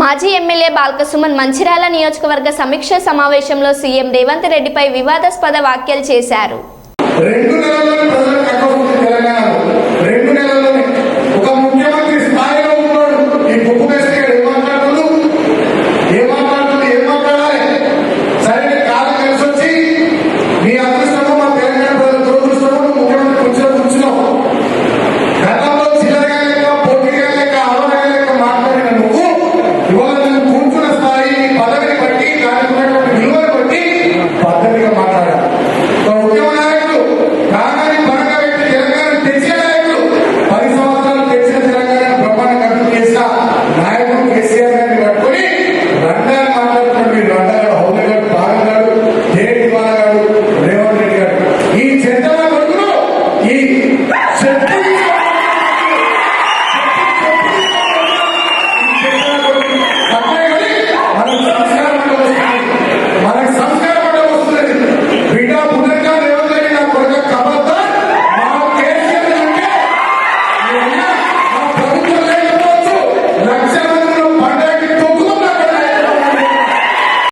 మాజీ ఎమ్మెల్యే బాల్కసుమన్ మంచిర్యాల నియోజకవర్గ సమీక్ష సమావేశంలో సీఎం రేవంత్ రెడ్డిపై వివాదాస్పద వ్యాఖ్యలు చేశారు. రెండు ఈ చెత్త కొడుకులు ఈ చెత్త